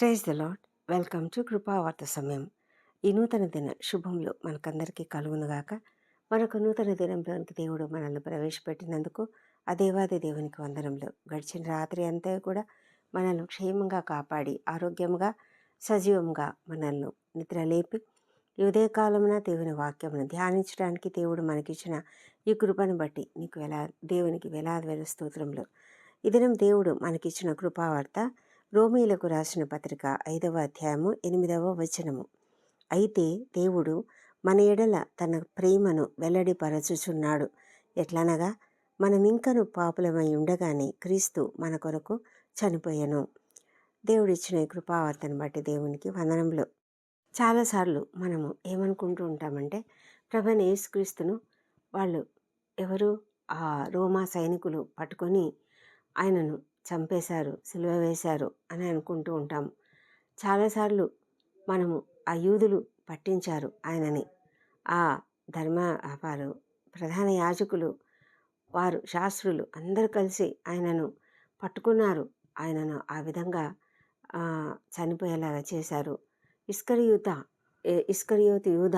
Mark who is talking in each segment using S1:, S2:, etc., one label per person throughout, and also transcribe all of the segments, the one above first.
S1: Praise the lord welcome to కృపావార్త సమయం. ఈ నూతన దిన శుభంలో మనకందరికీ కలుగునుగాక. మరొక నూతన దినంలోనికి దేవుడు మనల్ని ప్రవేశపెట్టినందుకు ఆ దేవాది దేవునికి వందనంలో గడిచిన రాత్రి అంతా కూడా మనల్ని క్షేమంగా కాపాడి ఆరోగ్యంగా సజీవంగా మనల్ని నిద్రలేపి ఈ ఉదయకాలమున దేవుని వాక్యమును ధ్యానించడానికి దేవుడు మనకిచ్చిన ఈ కృపను బట్టి నీకు ఎలా దేవునికి వేలాది వేల స్తోత్రంలో ఈ దినం దేవుడు మనకిచ్చిన కృపావార్త రోమీలకు రాసిన పత్రిక ఐదవ అధ్యాయము ఎనిమిదవ వచనము. అయితే దేవుడు మన ఎడల తన ప్రేమను వెల్లడిపరచుచున్నాడు. ఎట్లనగా మనమింకను పాపులమై ఉండగానే క్రీస్తు మన కొరకు చనిపోయాను. దేవుడిచ్చిన కృపావర్తను బట్టి దేవునికి వందనంలో చాలాసార్లు మనము ఏమనుకుంటూ ఉంటామంటే ప్రభని యేసుక్రీస్తును వాళ్ళు ఎవరు? ఆ రోమా సైనికులు పట్టుకొని ఆయనను చంపేశారు సిలువ వేశారు అని అనుకుంటూ ఉంటాము. చాలాసార్లు మనము ఆ యూదులు పట్టించారు ఆయనని. ఆ ధర్మ వారు ప్రధాన యాజకులు వారు శాస్త్రులు అందరూ కలిసి ఆయనను పట్టుకున్నారు. ఆయనను ఆ విధంగా చనిపోయేలాగా చేశారు. ఇస్కరియూత ఏ- ఇస్కరియోతు యూద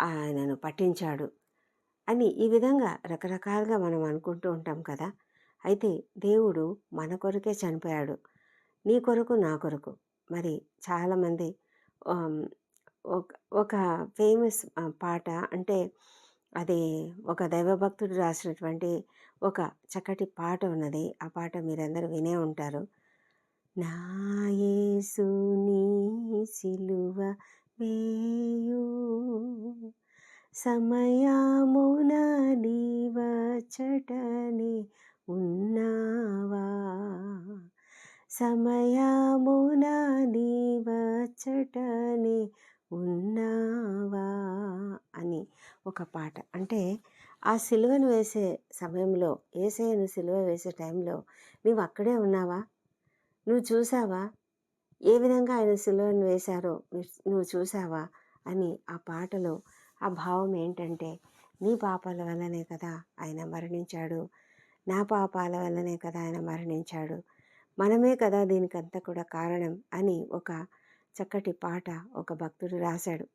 S1: ఆయనను పట్టించాడు అని ఈ విధంగా రకరకాలుగా మనం అనుకుంటూ ఉంటాం కదా. అయితే దేవుడు మన కొరకే చనిపోయాడు. నీ కొరకు నా కొరకు. మరి చాలామంది ఒక ఒక ఫేమస్ పాట అంటే అది ఒక దైవభక్తుడు రాసినటువంటి ఒక చక్కటి పాట ఉన్నది. ఆ పాట మీరందరూ వినే ఉంటారు. నాయేసు నీ సిలువ వేయు సమయమున నీవచటని ఉన్నావా? సమయమున నీవచటని ఉన్నావా? అని ఒక పాట. అంటే ఆ సిలువను వేసే సమయంలో ఏసయ్యను సిలువ వేసే టైంలో నువ్వు అక్కడే ఉన్నావా? నువ్వు చూసావా ఏ విధంగా ఆయన సిలువను వేశారో నువ్వు చూసావా అని ఆ పాటలో ఆ భావం ఏంటంటే నీ పాపాల వల్లనే కదా ఆయన మరణించాడు. నా పాపాల వల్లనే కదా ఆయన మరణించాడు. మనమే కదా దీనికంతా కూడా కారణం అని ఒక చక్కటి పాట ఒక భక్తుడు రాశాడు.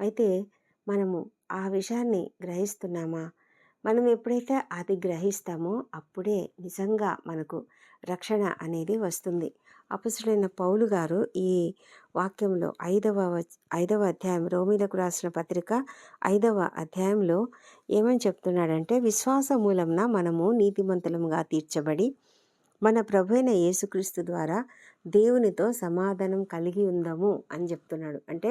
S1: అయితే మనము ఆ విషయాన్ని గ్రహిస్తున్నామా? మనం ఎప్పుడైతే అది గ్రహిస్తామో అప్పుడే నిజంగా మనకు రక్షణ అనేది వస్తుంది. అపసుడైన పౌలు గారు ఈ వాక్యంలో ఐదవ ఐదవ అధ్యాయం రోమిలకు రాసిన పత్రిక ఐదవ అధ్యాయంలో ఏమని చెప్తున్నాడంటే విశ్వాస మూలంన మనము నీతిమంతులముగా తీర్చబడి మన ప్రభువైన యేసుక్రీస్తు ద్వారా దేవునితో సమాధానం కలిగి ఉందాము అని చెప్తున్నాడు. అంటే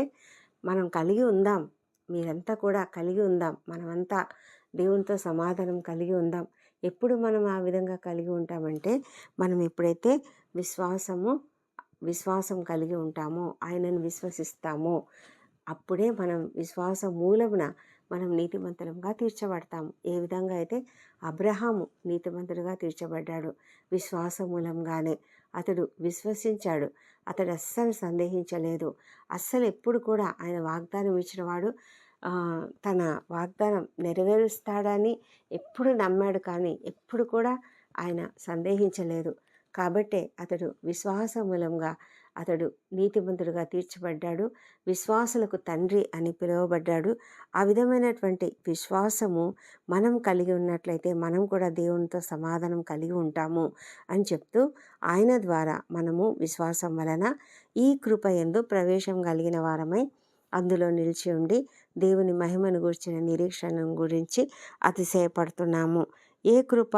S1: మనం కలిగి ఉందాం మీరంతా కూడా కలిగి ఉందాం మనమంతా దేవునితో సమాధానం కలిగి ఉందాం. ఎప్పుడు మనం ఆ విధంగా కలిగి ఉంటామంటే మనం ఎప్పుడైతే విశ్వాసము విశ్వాసం కలిగి ఉంటామో ఆయనను విశ్వసిస్తామో అప్పుడే మనం విశ్వాస మూలమున మనం నీతిమంతులంగా తీర్చబడతాము. ఏ విధంగా అయితే అబ్రహాము నీతిమంతుడుగా తీర్చబడ్డాడు. విశ్వాస మూలంగానే అతడు విశ్వసించాడు. అతడు అస్సలు సందేహించలేదు. అస్సలు ఎప్పుడు కూడా ఆయన వాగ్దానం ఇచ్చినవాడు తన వాగ్దానం నెరవేరుస్తాడని ఎప్పుడు నమ్మాడు కానీ ఎప్పుడు కూడా ఆయన సందేహించలేదు. కాబట్టే అతడు విశ్వాస మూలంగా అతడు నీతిమంతుడుగా తీర్చబడ్డాడు. విశ్వాసులకు తండ్రి అని పిలువబడ్డాడు. ఆ విధమైనటువంటి విశ్వాసము మనం కలిగి ఉన్నట్లయితే మనం కూడా దేవునితో సమాధానం కలిగి ఉంటాము అని చెప్తూ ఆయన ద్వారా మనము విశ్వాసం వలన ఈ కృప ఎందు ప్రవేశం కలిగిన వారమై అందులో నిలిచి ఉండి దేవుని మహిమను గురించిన నిరీక్షణ గురించి అతిశయపడుతున్నాము. ఏ కృప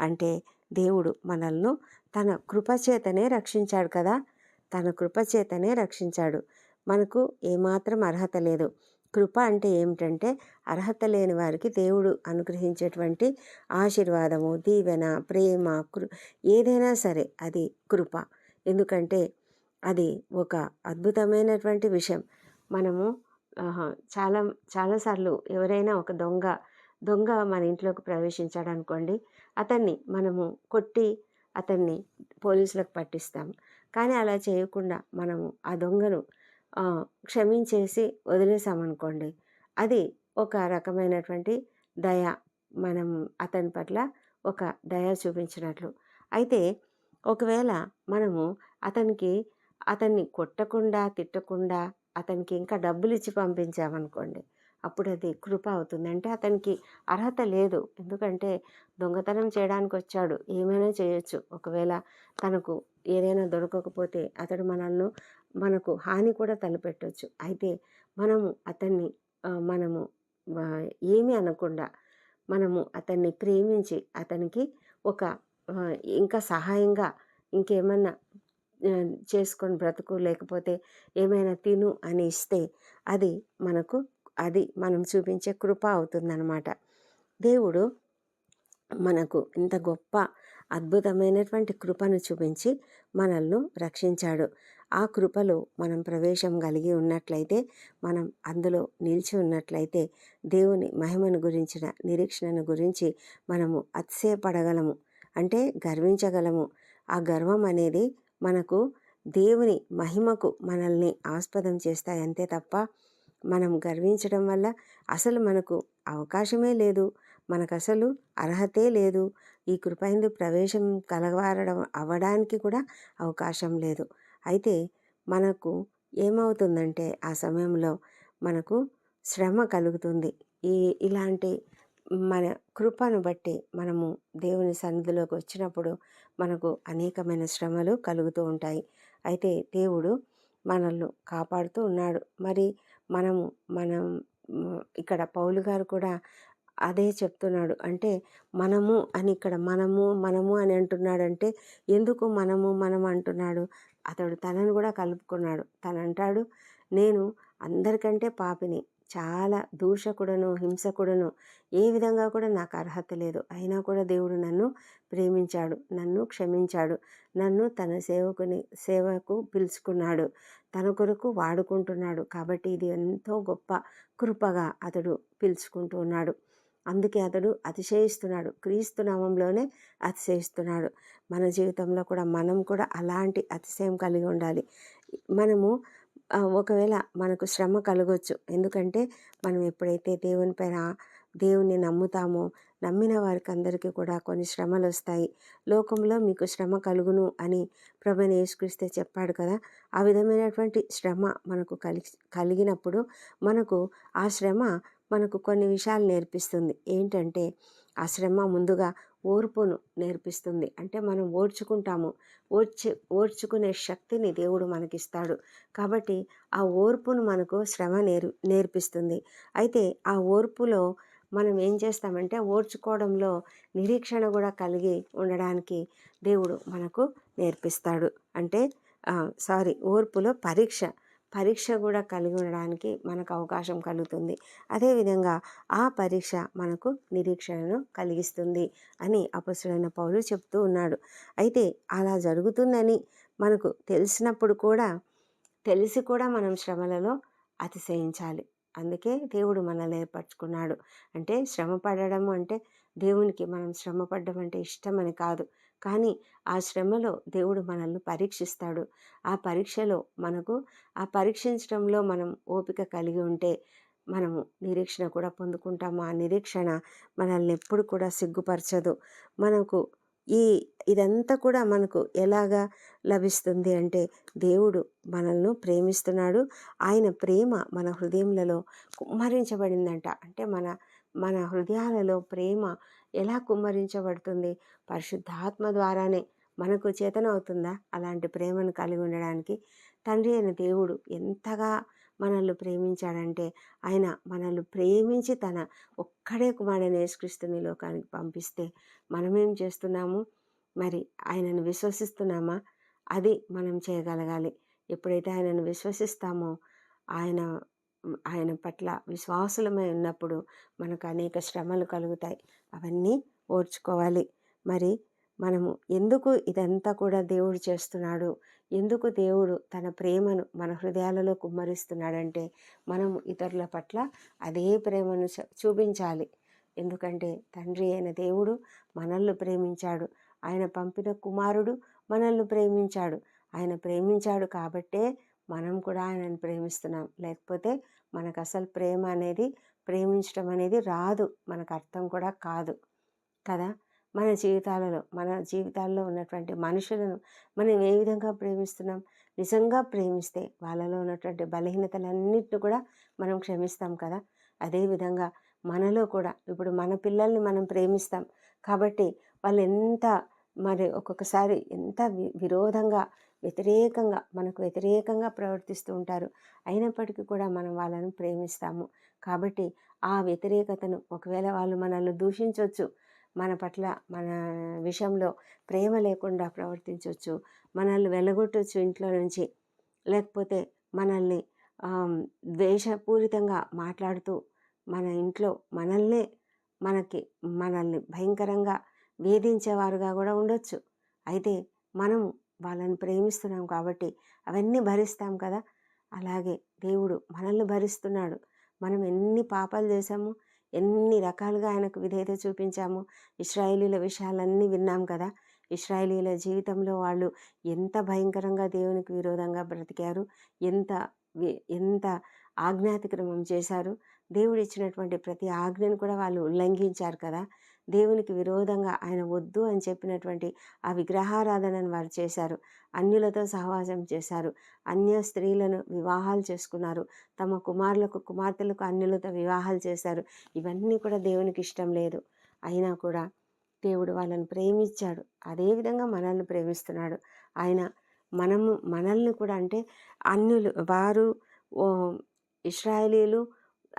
S1: అంటే దేవుడు మనల్ని తన కృపచేతనే రక్షించాడు కదా? తన కృపచేతనే రక్షించాడు. మనకు ఏమాత్రం అర్హత లేదు. కృప అంటే ఏమిటంటే అర్హత లేని వారికి దేవుడు అనుగ్రహించేటువంటి ఆశీర్వాదము దీవెన ప్రేమ కృ ఏదైనా సరే అది కృప. ఎందుకంటే అది ఒక అద్భుతమైనటువంటి విషయం. మనము చాలా చాలాసార్లు ఎవరైనా ఒక దొంగ దొంగ మన ఇంట్లోకి ప్రవేశించాడు అనుకోండి అతన్ని మనము కొట్టి అతన్ని పోలీసులకు పట్టిస్తాం కానీ అలా చేయకుండా మనము ఆ దొంగను క్షమించేసి వదిలేసామనుకోండి అది ఒక రకమైనటువంటి దయ మనం అతని పట్ల ఒక దయ చూపించినట్లు. అయితే ఒకవేళ మనము అతనికి అతన్ని కొట్టకుండా తిట్టకుండా అతనికి ఇంకా డబ్బులు ఇచ్చి పంపించామనుకోండి అప్పుడు అది కృప అవుతుంది. అంటే అతనికి అర్హత లేదు. ఎందుకంటే దొంగతనం చేయడానికి వచ్చాడు ఏమైనా చేయొచ్చు. ఒకవేళ తనకు ఏదైనా దొరకకపోతే అతడు మనల్ని మనకు హాని కూడా తలపెట్టవచ్చు అయితే మనము అతన్ని మనము ఏమీ అనకుండా మనము అతన్ని ప్రేమించి అతనికి ఒక ఇంకా సహాయంగా ఇంకేమన్నా చేసుకొని బ్రతుకు లేకపోతే ఏమైనా తిను అని ఇస్తే అది మనకు అది మనం చూపించే కృప అవుతుందన్నమాట. దేవుడు మనకు ఇంత గొప్ప అద్భుతమైనటువంటి కృపను చూపించి మనల్ని రక్షించాడు. ఆ కృపలో మనం ప్రవేశం కలిగి ఉన్నట్లయితే మనం అందులో నిలిచి ఉన్నట్లయితే దేవుని మహిమను గురించిన నిరీక్షణను గురించి మనము అతిశయపడగలము. అంటే గర్వించగలము. ఆ గర్వం అనేది మనకు దేవుని మహిమకు మనల్ని ఆస్పదం చేస్తాయి అంతే తప్ప మనం గర్వించడం వల్ల అసలు మనకు అవకాశమే లేదు. మనకు అసలు అర్హతే లేదు. ఈ కృపైందు ప్రవేశం కలవారడం అవ్వడానికి కూడా అవకాశం లేదు. అయితే మనకు ఏమవుతుందంటే ఆ సమయంలో మనకు శ్రమ కలుగుతుంది. ఈ ఇలాంటి మన కృపను బట్టి మనము దేవుని సన్నిధిలోకి వచ్చినప్పుడు మనకు అనేకమైన శ్రమలు కలుగుతూ ఉంటాయి. అయితే దేవుడు మనల్ని కాపాడుతూ ఉన్నాడు. మరి మనము మనం ఇక్కడ పౌలు గారు కూడా అదే చెప్తున్నాడు. అంటే మనము అని ఇక్కడ మనము మనము అని అంటున్నాడంటే ఎందుకు మనము మనం అంటున్నాడు? అతడు తనను కూడా కలుపుకున్నాడు. తను అంటాడు నేను అందరికంటే పాపిని. చాలా దూషకుడను హింసకుడను ఏ విధంగా కూడా నాకు అర్హత లేదు. అయినా కూడా దేవుడు నన్ను ప్రేమించాడు నన్ను క్షమించాడు నన్ను తన సేవకుని సేవకు పిలుచుకున్నాడు తన కొరకు వాడుకుంటున్నాడు. కాబట్టి ఇది ఎంతో గొప్ప కృపగా అతడు పిలుచుకుంటూ ఉన్నాడు. అందుకే అతడు అతిశయిస్తున్నాడు. క్రీస్తు నామంలోనే అతిశయిస్తున్నాడు. మన జీవితంలో కూడా మనం కూడా అలాంటి అతిశయం కలిగి ఉండాలి. మనము ఒకవేళ మనకు శ్రమ కలగొచ్చు. ఎందుకంటే మనం ఎప్పుడైతే దేవుని పైన దేవుణ్ణి నమ్ముతామో నమ్మిన వారికి అందరికీ కూడా కొన్ని శ్రమలు వస్తాయి లోకంలో మీకు శ్రమ కలుగును అని ప్రభు యేసుక్రీస్తే చెప్పాడు కదా. ఆ విధమైనటువంటి శ్రమ మనకు కలిగి కలిగినప్పుడు మనకు ఆ శ్రమ మనకు కొన్ని విషయాలు నేర్పిస్తుంది. ఏంటంటే ఆ శ్రమ ముందుగా ఓర్పును నేర్పిస్తుంది. అంటే మనం ఓర్చుకుంటాము. ఓర్చి ఓర్చుకునే శక్తిని దేవుడు మనకిస్తాడు. కాబట్టి ఆ ఓర్పును మనకు శ్రమ నేర్ నేర్పిస్తుంది. అయితే ఆ ఓర్పులో మనం ఏం చేస్తామంటే ఓర్చుకోవడంలో నిరీక్షణ కూడా కలిగి ఉండడానికి దేవుడు మనకు నేర్పిస్తాడు. అంటే సారీ ఓర్పులో పరీక్ష పరీక్ష కూడా కలిగి ఉండడానికి మనకు అవకాశం కలుగుతుంది. అదేవిధంగా ఆ పరీక్ష మనకు నిరీక్షణను కలిగిస్తుంది అని అపసుడైన పౌలు చెప్తూ ఉన్నాడు. అయితే అలా జరుగుతుందని మనకు తెలిసినప్పుడు కూడా తెలిసి కూడా మనం శ్రమలలో అతిశయించాలి. అందుకే దేవుడు మనల్ని ఏర్పరచుకున్నాడు. అంటే శ్రమ పడడం అంటే దేవునికి మనం శ్రమ పడ్డం అంటే ఇష్టమని కాదు. కానీ ఆ శ్రమలో దేవుడు మనల్ని పరీక్షిస్తాడు. ఆ పరీక్షలో మనకు ఆ పరీక్షించడంలో మనం ఓపిక కలిగి ఉంటే మనము నిరీక్షణ కూడా పొందుకుంటాము. ఆ నిరీక్షణ మనల్ని ఎప్పుడు కూడా సిగ్గుపరచదు. మనకు ఈ ఇదంతా కూడా మనకు ఎలాగా లభిస్తుంది అంటే దేవుడు మనల్ని ప్రేమిస్తున్నాడు. ఆయన ప్రేమ మన హృదయంలో కుమ్మరించబడిందంట. అంటే మన మన హృదయాలలో ప్రేమ ఎలా కుమ్మరించబడుతుంది? పరిశుద్ధాత్మ ద్వారానే మనకు చేతనవుతుందా అలాంటి ప్రేమను కలిగి ఉండడానికి తండ్రి అయిన దేవుడు ఎంతగా మనల్ని ప్రేమించాడంటే ఆయన మనల్ని ప్రేమించి తన ఒక్కడే కుమారుని యేసుక్రీస్తుని లోకానికి పంపిస్తే మనమేం చేస్తున్నాము? మరి ఆయనను విశ్వసిస్తున్నామా? అది మనం చేయగలగాలి. ఎప్పుడైతే ఆయనను విశ్వసిస్తామో ఆయన ఆయన పట్ల విశ్వాసులమై ఉన్నప్పుడు మనకు అనేక శ్రమలు కలుగుతాయి. అవన్నీ ఓర్చుకోవాలి. మరి మనము ఎందుకు ఇదంతా కూడా దేవుడు చేస్తున్నాడు? ఎందుకు దేవుడు తన ప్రేమను మన హృదయాలలో కుమ్మరిస్తున్నాడంటే మనము ఇతరుల పట్ల అదే ప్రేమను చూపించాలి. ఎందుకంటే తండ్రి అయిన దేవుడు మనల్ని ప్రేమించాడు. ఆయన పంపిన కుమారుడు మనల్ని ప్రేమించాడు. ఆయన ప్రేమించాడు కాబట్టే మనం కూడా ఆయనను ప్రేమిస్తున్నాం. లేకపోతే మనకు అసలు ప్రేమ అనేది ప్రేమించడం అనేది రాదు. మనకు అర్థం కూడా కాదు. కదా? మన జీవితాలలో మన జీవితాల్లో ఉన్నటువంటి మనుషులను మనం ఏ విధంగా ప్రేమిస్తున్నాం? నిజంగా ప్రేమిస్తే వాళ్ళలో ఉన్నటువంటి బలహీనతలన్నిటిని కూడా మనం క్షమిస్తాం కదా? అదేవిధంగా మనలో కూడా ఇప్పుడు మన పిల్లల్ని మనం ప్రేమిస్తాం కాబట్టి వాళ్ళు ఎంత మరి ఒక్కొక్కసారి ఎంత వి విరోధంగా వ్యతిరేకంగా మనకు వ్యతిరేకంగా ప్రవర్తిస్తూ ఉంటారు. అయినప్పటికీ కూడా మనం వాళ్ళను ప్రేమిస్తాము. కాబట్టి ఆ వ్యతిరేకతను ఒకవేళ వాళ్ళు మనల్ని దూషించవచ్చు మన పట్ల మన విషయంలో ప్రేమ లేకుండా ప్రవర్తించవచ్చు మనల్ని వెళ్ళగొట్టవచ్చు ఇంట్లో నుంచి లేకపోతే మనల్ని ద్వేషపూరితంగా మాట్లాడుతూ మన ఇంట్లో మనల్నే మనకి మనల్ని భయంకరంగా వేధించేవారుగా కూడా ఉండొచ్చు. అయితే మనం వాళ్ళని ప్రేమిస్తున్నాం కాబట్టి అవన్నీ భరిస్తాం కదా. అలాగే దేవుడు మనల్ని భరిస్తున్నాడు. మనం ఎన్ని పాపాలు చేశాము ఎన్ని రకాలుగా ఆయనకు విధేయత చూపించాము ఇస్రాయేలీల విషయాలన్నీ విన్నాం కదా. ఇస్రాయేలీల జీవితంలో వాళ్ళు ఎంత భయంకరంగా దేవునికి విరోధంగా బ్రతికారు ఎంత ఎంత ఆజ్ఞాతిక్రమం చేశారు. దేవుడు ఇచ్చినటువంటి ప్రతి ఆజ్ఞను కూడా వాళ్ళు ఉల్లంఘించారు కదా. దేవునికి విరోధంగా ఆయన వద్దు అని చెప్పినటువంటి ఆ విగ్రహారాధనను వారు చేశారు. అన్యులతో సహవాసం చేశారు. అన్య స్త్రీలను వివాహాలు చేసుకున్నారు. తమ కుమారులకు కుమార్తెలకు అన్యులతో వివాహాలు చేశారు. ఇవన్నీ కూడా దేవునికి ఇష్టం లేదు. అయినా కూడా దేవుడు వాళ్ళని ప్రేమించాడు. అదేవిధంగా మనల్ని ప్రేమిస్తున్నాడు. ఆయన మనము మనల్ని కూడా అంటే అన్యులు వారు ఇస్రాయలీలు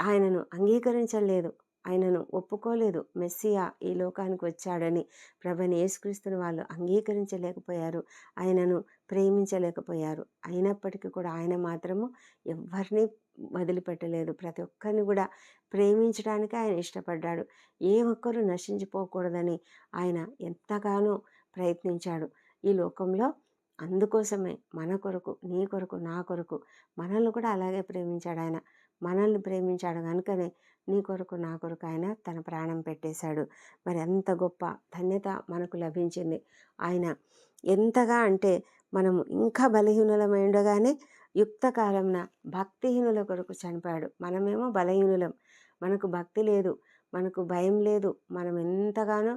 S1: ఆయనను అంగీకరించలేదు. ఆయనను ఒప్పుకోలేదు. మెస్సియా ఈ లోకానికి వచ్చాడని ప్రభని యేసుక్రీస్తుని వాళ్ళు అంగీకరించలేకపోయారు. ఆయనను ప్రేమించలేకపోయారు. అయినప్పటికీ కూడా ఆయన మాత్రము ఎవరిని వదిలిపెట్టలేదు. ప్రతి ఒక్కరిని కూడా ప్రేమించడానికి ఆయన ఇష్టపడ్డాడు. ఏ ఒక్కరూ నశించిపోకూడదని ఆయన ఎంతగానో ప్రయత్నించాడు. ఈ లోకంలో అందుకోసమే మన కొరకు నీ కొరకు నా కొరకు మనల్ని కూడా అలాగే ప్రేమించాడు ఆయన. మనల్ని ప్రేమించాడు కనుకనే నీ కొరకు నా కొరకు ఆయన తన ప్రాణం పెట్టేశాడు. మరి అంత గొప్ప ధన్యత మనకు లభించింది. ఆయన ఎంతగా అంటే మనము ఇంకా బలహీనులమై ఉండగానే యుక్త కాలంన భక్తిహీనుల కొరకు చనిపోయాడు. మనమేమో బలహీనులం. మనకు భక్తి లేదు మనకు భయం లేదు మనం ఎంతగానో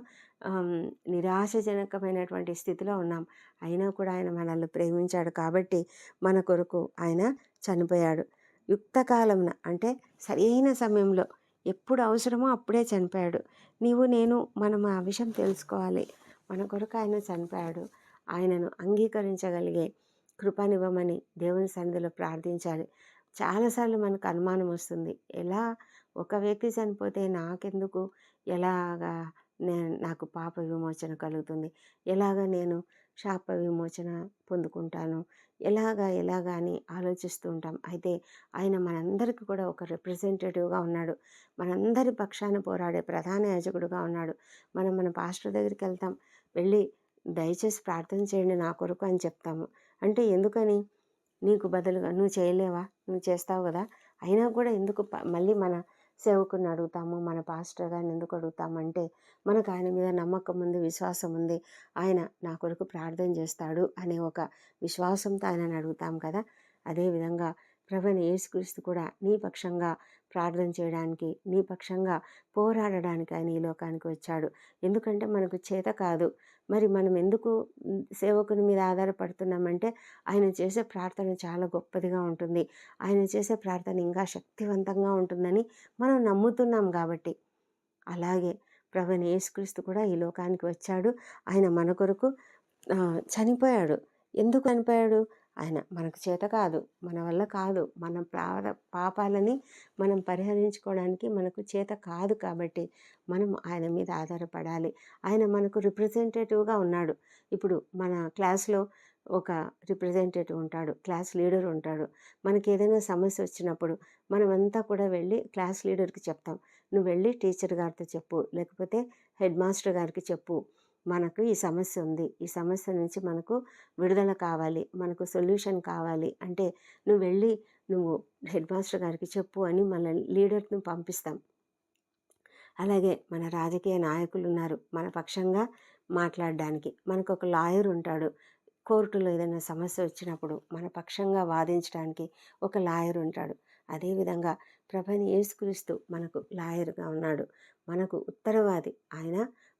S1: నిరాశజనకమైనటువంటి స్థితిలో ఉన్నాం. అయినా కూడా ఆయన మనల్ని ప్రేమించాడు కాబట్టి మన కొరకు ఆయన చనిపోయాడు. యుక్తకాలంన అంటే సరైన సమయంలో ఎప్పుడు అవసరమో అప్పుడే చనిపోయాడు. నీవు నేను మనం ఆ విషయం తెలుసుకోవాలి. మన కొరకు ఆయన చనిపోయాడు. ఆయనను అంగీకరించగలిగే కృపనివ్వమని దేవుని సన్నిధిలో ప్రార్థించాలి. చాలాసార్లు మనకు అనుమానం వస్తుంది. ఎలా ఒక వ్యక్తి చనిపోతే నాకెందుకు? ఎలాగా నేను నాకు పాప విమోచన కలుగుతుంది? ఎలాగ నేను శాప విమోచన పొందుకుంటాను? ఎలాగా ఎలాగా అని ఆలోచిస్తూ ఉంటాం. అయితే ఆయన మనందరికీ కూడా ఒక రిప్రజెంటేటివ్గా ఉన్నాడు. మనందరి పక్షాన పోరాడే ప్రధాన యాజకుడుగా ఉన్నాడు. మనం మన పాస్టర్ దగ్గరికి వెళ్తాం. వెళ్ళి దయచేసి ప్రార్థన చేయండి నా కొరకు అని చెప్తాము. అంటే ఎందుకని? నీకు బదులుగా నువ్వు చేయలేవా? నువ్వు చేస్తావు కదా? అయినా కూడా ఎందుకు మళ్ళీ మన సేవకుని అడుగుతాము మన పాస్టర్ గారిని ఎందుకు అడుగుతామంటే మనకు ఆయన మీద నమ్మకం ఉంది విశ్వాసం ఉంది ఆయన నా కొరకు ప్రార్థన చేస్తాడు అనే ఒక విశ్వాసంతో ఆయనను అడుగుతాం కదా. అదేవిధంగా ప్రభుని యేసుక్రీస్తు కూడా నీ పక్షంగా ప్రార్థన చేయడానికి నీ పక్షంగా పోరాడడానికి ఆయన ఈ లోకానికి వచ్చాడు. ఎందుకంటే మనకు చేత కాదు. మరి మనం ఎందుకు సేవకుని మీద ఆధారపడుతున్నామంటే ఆయన చేసే ప్రార్థన చాలా గొప్పదిగా ఉంటుంది. ఆయన చేసే ప్రార్థన ఇంకా శక్తివంతంగా ఉంటుందని మనం నమ్ముతున్నాం కాబట్టి. అలాగే ప్రభుని యేసుక్రీస్తు కూడా ఈ లోకానికి వచ్చాడు. ఆయన మన కొరకు చనిపోయాడు. ఎందుకు చనిపోయాడు? ఆయన మనకు చేత కాదు మన వల్ల కాదు. మన పాపాలని మనం పరిహరించుకోవడానికి మనకు చేత కాదు కాబట్టి మనం ఆయన మీద ఆధారపడాలి. ఆయన మనకు రిప్రజెంటేటివ్గా ఉన్నాడు. ఇప్పుడు మన క్లాస్లో ఒక రిప్రజెంటేటివ్ ఉంటాడు క్లాస్ లీడర్ ఉంటాడు. మనకి ఏదైనా సమస్య వచ్చినప్పుడు మనమంతా కూడా వెళ్ళి క్లాస్ లీడర్కి చెప్తాం. నువ్వు వెళ్ళి టీచర్ గారితో చెప్పు లేకపోతే హెడ్ మాస్టర్ గారికి చెప్పు. మనకు ఈ సమస్య ఉంది. ఈ సమస్య నుంచి మనకు విడుదల కావాలి. మనకు సొల్యూషన్ కావాలి. అంటే నువ్వు వెళ్ళి నువ్వు హెడ్ మాస్టర్ గారికి చెప్పు అని మన లీడర్ను పంపిస్తాం. అలాగే మన రాజకీయ నాయకులు ఉన్నారు. మన పక్షంగా మాట్లాడడానికి. మనకు ఒక లాయర్ ఉంటాడు. కోర్టులో ఏదైనా సమస్య వచ్చినప్పుడు మన పక్షంగా వాదించడానికి ఒక లాయర్ ఉంటాడు. అదేవిధంగా ప్రభని యేసుక్రీస్తు మనకు లాయర్గా ఉన్నాడు. మనకు ఉత్తరవాది. ఆయన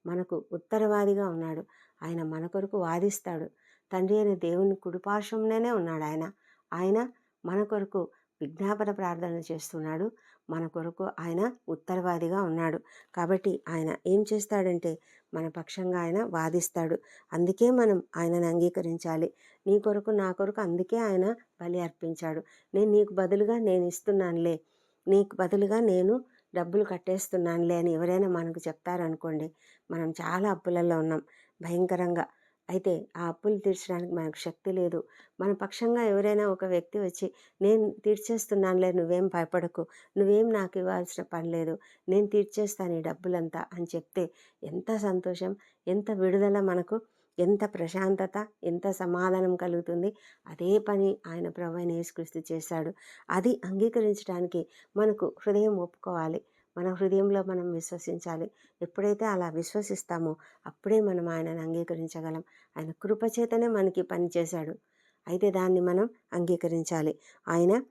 S1: మనకు ఉత్తరవాదిగా ఉన్నాడు. ఆయన మన కొరకు వాదిస్తాడు. తండ్రి అయిన దేవుని కుడిపార్శ్వంలోనే ఉన్నాడు ఆయన. ఆయన మన కొరకు విజ్ఞాపన ప్రార్థన చేస్తున్నాడు. మన కొరకు ఆయన ఉత్తరవాదిగా ఉన్నాడు. కాబట్టి ఆయన ఏం చేస్తాడంటే మన పక్షంగా ఆయన వాదిస్తాడు. అందుకే మనం ఆయనను అంగీకరించాలి. నీ కొరకు నా కొరకు అందుకే ఆయన బలి అర్పించాడు. నేను నీకు బదులుగా నేను ఇస్తున్నానులే. నీకు బదులుగా నేను డబ్బులు కట్టేస్తున్నానులే అని ఎవరైనా మనకు చెప్తారనుకోండి మనం చాలా అప్పులలో ఉన్నాం భయంకరంగా. అయితే ఆ అప్పులు తీర్చడానికి మనకు శక్తి లేదు. మన పక్షంగా ఎవరైనా ఒక వ్యక్తి వచ్చి నేను తీర్చేస్తున్నానులే నువ్వేం భయపడకు నువ్వేం నాకు ఇవ్వాల్సిన పని లేదు నేను తీర్చేస్తాను ఈ డబ్బులంతా అని చెప్తే ఎంత సంతోషం ఎంత విడుదల మనకు ఎంత ప్రశాంతత ఎంత సమాధానం కలుగుతుంది అదే పని ఆయన ప్రభు యేసుక్రీస్తు చేశాడు. అది అంగీకరించడానికి మనకు హృదయం ఒప్పుకోవాలి. మన హృదయంలో మనం విశ్వసించాలి. ఎప్పుడైతే అలా విశ్వసిస్తామో అప్పుడే మనం ఆయనను అంగీకరించగలం. ఆయన కృపచేతనే మనకి పని చేశాడు. అయితే దాన్ని మనం అంగీకరించాలి. ఆయన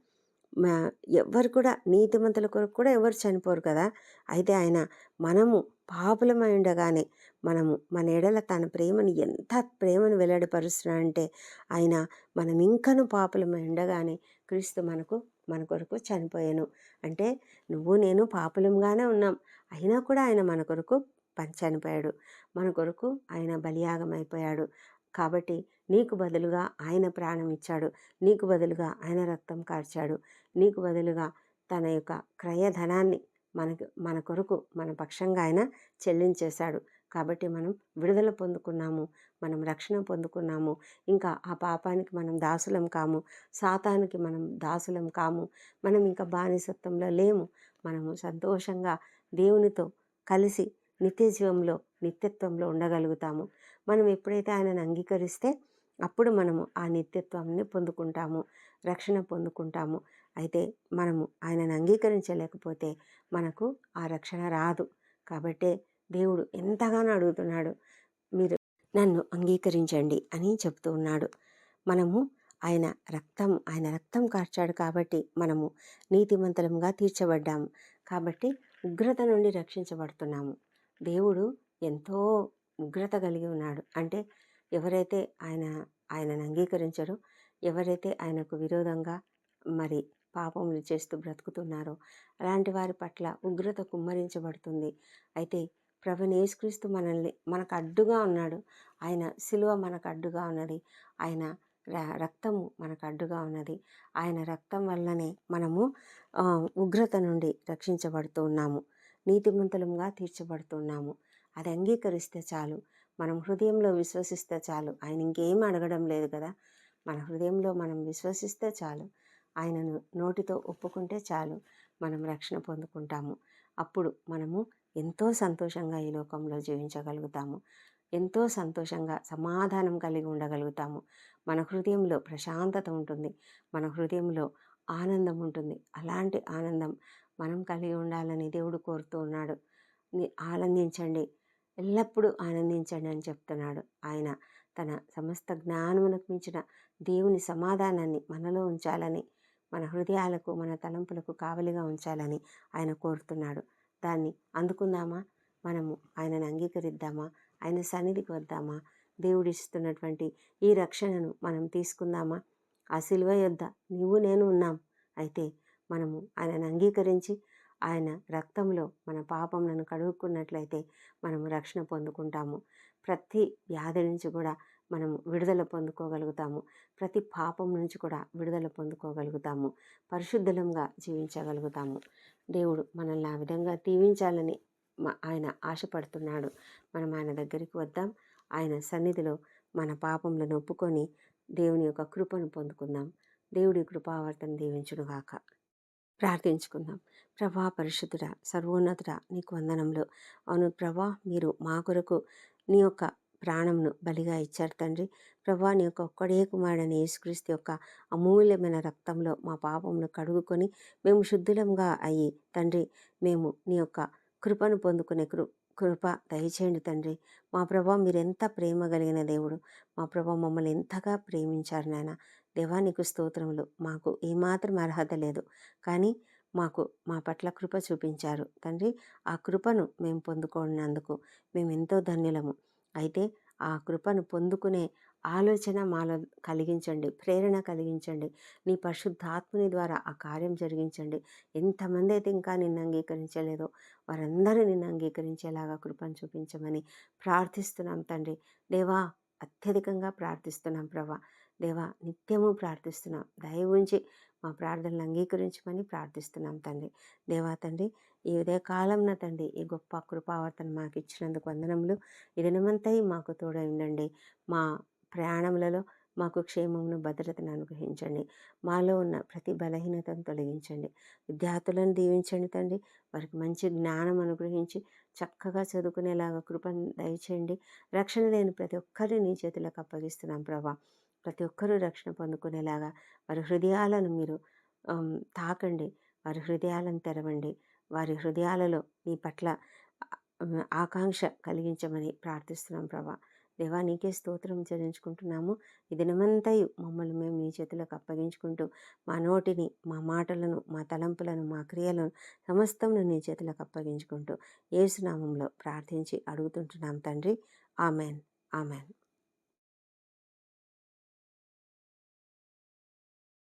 S1: ఎవ్వరు కూడా నీతిమంతుల కొరకు కూడా ఎవరు చనిపోరు కదా? అయితే ఆయన మనము పాపులమై ఉండగానే మనము మన ఎడల తన ప్రేమను ఎంత ప్రేమను వెల్లడిపరుస్తున్నాడంటే ఆయన మనం ఇంకను పాపులమై ఉండగానే క్రీస్తు మనకు మన కొరకు చనిపోయాను. అంటే నువ్వు నేను పాపులంగానే ఉన్నాం. అయినా కూడా ఆయన మన కొరకు పని చనిపోయాడు. మన కొరకు ఆయన బలియాగం అయిపోయాడు కాబట్టి నీకు బదులుగా ఆయన ప్రాణం ఇచ్చాడు. నీకు బదులుగా ఆయన రక్తం కార్చాడు. నీకు బదులుగా తన యొక్క క్రయధనాన్ని మనకు మన కొరకు మన పక్షంగా ఆయన చెల్లించేశాడు. కాబట్టి మనం విడుదల పొందుకున్నాము. మనం రక్షణ పొందుకున్నాము. ఇంకా ఆ పాపానికి మనం దాసులం కాము. సాతానికి మనం దాసులం కాము. మనం ఇంకా బానిసత్వంలో లేము. మనము సంతోషంగా దేవునితో కలిసి నిత్య జీవంలో నిత్యత్వంలో ఉండగలుగుతాము. మనం ఎప్పుడైతే ఆయనను అంగీకరిస్తే అప్పుడు మనము ఆ నిత్యత్వాన్ని పొందుకుంటాము. రక్షణ పొందుకుంటాము. అయితే మనము ఆయనను అంగీకరించలేకపోతే మనకు ఆ రక్షణ రాదు. కాబట్టే దేవుడు ఎంతగానో అడుగుతున్నాడు మీరు నన్ను అంగీకరించండి అని చెప్తూ ఉన్నాడు. మనము ఆయన రక్తం ఆయన రక్తం కార్చాడు కాబట్టి మనము నీతిమంతలంగా తీర్చబడ్డాము. కాబట్టి ఉగ్రత నుండి రక్షించబడుతున్నాము. దేవుడు ఎంతో ఉగ్రత కలిగి ఉన్నాడు. అంటే ఎవరైతే ఆయన ఆయనను అంగీకరించరో ఎవరైతే ఆయనకు విరోధంగా మరి పాపములు చేస్తూ బ్రతుకుతున్నారు. అలాంటి వారి పట్ల ఉగ్రత కుమ్మరించబడుతుంది. అయితే ప్రభు యేసుక్రీస్తు మనల్ని మనకు అడ్డుగా ఉన్నాడు. ఆయన సిలువ మనకు అడ్డుగా ఉన్నది. ఆయన రక్తము మనకు అడ్డుగా ఉన్నది. ఆయన రక్తం వల్లనే మనము ఉగ్రత నుండి రక్షించబడుతూ ఉన్నాము. నీతిమంతులంగా తీర్చబడుతున్నాము అది అంగీకరిస్తే చాలు. మనం హృదయంలో విశ్వసిస్తే చాలు. ఆయన ఇంకేం అడగడం లేదు కదా? మన హృదయంలో మనం విశ్వసిస్తే చాలు. ఆయనను నోటితో ఒప్పుకుంటే చాలు. మనం రక్షణ పొందుకుంటాము. అప్పుడు మనము ఎంతో సంతోషంగా ఈ లోకంలో జీవించగలుగుతాము. ఎంతో సంతోషంగా సమాధానం కలిగి ఉండగలుగుతాము. మన హృదయంలో ప్రశాంతత ఉంటుంది. మన హృదయంలో ఆనందం ఉంటుంది. అలాంటి ఆనందం మనం కలిగి ఉండాలని దేవుడు కోరుతూ ఉన్నాడు. ఆనందించండి. ఎల్లప్పుడూ ఆనందించండి అని చెప్తున్నాడు. ఆయన తన సమస్త జ్ఞానమునకు మించిన దేవుని సమాధానాన్ని మనలో ఉంచాలని మన హృదయాలకు మన తలంపులకు కావలిగా ఉంచాలని ఆయన కోరుతున్నాడు. దాన్ని అందుకుందామా? మనము ఆయనను అంగీకరిద్దామా? ఆయన సన్నిధికి వద్దామా? దేవుడిస్తున్నటువంటి ఈ రక్షణను మనం తీసుకుందామా? ఆ శిలువ యొద్ద నీవు నేను ఉన్నాం. అయితే మనము ఆయనను అంగీకరించి ఆయన రక్తంలో మన పాపములను కడుక్కున్నట్లయితే మనము రక్షణ పొందుకుంటాము. ప్రతి వ్యాధి నుంచి కూడా మనం విడుదల పొందుకోగలుగుతాము. ప్రతి పాపం నుంచి కూడా విడుదల పొందుకోగలుగుతాము. పరిశుద్ధలంగా జీవించగలుగుతాము. దేవుడు మనల్ని ఆ విధంగా దీవించాలని ఆయన ఆశపడుతున్నాడు. మనం ఆయన దగ్గరికి వద్దాం. ఆయన సన్నిధిలో మన పాపములను ఒప్పుకొని దేవుని యొక్క కృపను పొందుకుందాం. దేవుడి కృపావర్తన దీవించునుగాక ప్రార్థించుకుందాం. ప్రభా పరిశుద్ధుడ సర్వోన్నతుడ నీకు వందనంలో అవును ప్రభా మీరు మా కొరకు నీ యొక్క ప్రాణంను బలిగా ఇచ్చారు తండ్రి. ప్రభా నీ యొక్క ఒక్కడే కుమారుడని యేసుక్రీస్తు యొక్క అమూల్యమైన రక్తంలో మా పాపమును కడుగుకొని మేము శుద్ధులంగా అయ్యి తండ్రి మేము నీ యొక్క కృపను పొందుకునే కృ కృప దయచేయండి తండ్రి. మా ప్రభా మీరెంత ప్రేమ కలిగిన దేవుడు. మా ప్రభా మమ్మల్ని ఎంతగా ప్రేమించారు నాయన. దేవా నీకు స్తోత్రములు. మాకు ఏమాత్రం అర్హత లేదు. కానీ మాకు మా పట్ల కృప చూపించారు తండ్రి. ఆ కృపను మేము పొందుకున్నందుకు మేము ఎంతో ధన్యులము. అయితే ఆ కృపను పొందుకునే ఆలోచన మాలో కలిగించండి ప్రేరణ కలిగించండి. నీ పరిశుద్ధాత్మని ద్వారా ఆ కార్యం జరిగించండి. ఎంతమంది అయితే ఇంకా నిన్ను అంగీకరించలేదో వారందరూ నిన్ను అంగీకరించేలాగా కృపను చూపించమని ప్రార్థిస్తున్నాం తండ్రి. దేవా అత్యధికంగా ప్రార్థిస్తున్నాం ప్రభా. దేవా నిత్యము ప్రార్థిస్తున్నాం. దయ ఉంచి మా ప్రార్థనలు అంగీకరించమని ప్రార్థిస్తున్నాం తండ్రి. దేవా తండ్రి ఈ ఉదయకాలంన తండ్రి ఈ గొప్ప కృపావర్తన మాకు ఇచ్చినందుకు వందనములు. ఈ దినమంతై మాకు తోడైండండి. మా ప్రయాణములలో మాకు క్షేమమును భద్రతను అనుగ్రహించండి. మాలో ఉన్న ప్రతి బలహీనతను తొలగించండి. విద్యార్థులను దీవించండి తండ్రి వారికి మంచి జ్ఞానం అనుగ్రహించి చక్కగా చదువుకునేలాగా కృపను దయచేయండి. రక్షణ లేని ప్రతి ఒక్కరిని నీ చేతులకు అప్పగిస్తున్నాం ప్రభా. ప్రతి ఒక్కరూ రక్షణ పొందుకునేలాగా వారి హృదయాలను మీరు తాకండి. వారి హృదయాలను తెరవండి. వారి హృదయాలలో నీ పట్ల ఆకాంక్ష కలిగించమని ప్రార్థిస్తున్నాం ప్రభా. దేవా నీకే స్తోత్రం చెల్లించుకుంటున్నాము. ఈ దినమంతయు మమ్మల్ని మేము నీ చేతులకు అప్పగించుకుంటూ మా నోటిని మా మాటలను మా తలంపులను మా క్రియలను సమస్తమును నీ చేతులకు అప్పగించుకుంటూ ఏసునామంలో ప్రార్థించి అడుగుతుంటున్నాం తండ్రి. ఆమెన్. ఆమెన్.